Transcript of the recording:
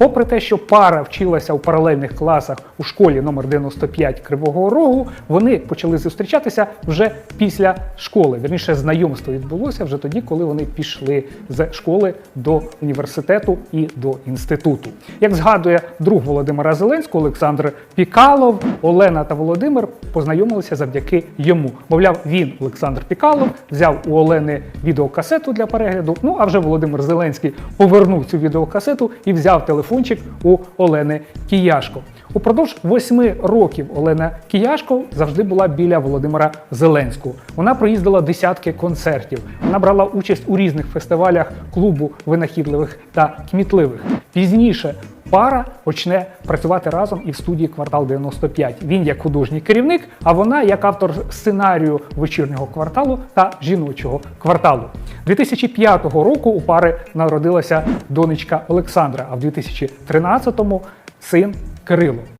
Попри те, що пара вчилася у паралельних класах у школі номер 95 Кривого Рогу, вони почали зустрічатися вже після школи. Вірніше, знайомство відбулося вже тоді, коли вони пішли з школи до університету і до інституту. Як згадує друг Володимира Зеленського Олександр Пікалов, Олена та Володимир познайомилися завдяки йому. Мовляв, він, Олександр Пікалов, взяв у Олени відеокасету для перегляду. Ну а вже Володимир Зеленський повернув цю відеокасету і взяв телефончик у Олени Кіяшко. Упродовж восьми років Олена Кіяшко завжди була біля Володимира Зеленського. Вона проїздила десятки концертів. Вона брала участь у різних фестивалях клубу винахідливих та кмітливих. Пізніше пара почне працювати разом і в студії квартал 95. Він як художній керівник, а вона як автор сценарію вечірнього кварталу та жіночого кварталу. 2005 року у пари народилася донечка Олександра, а в 2013-му син Кирило.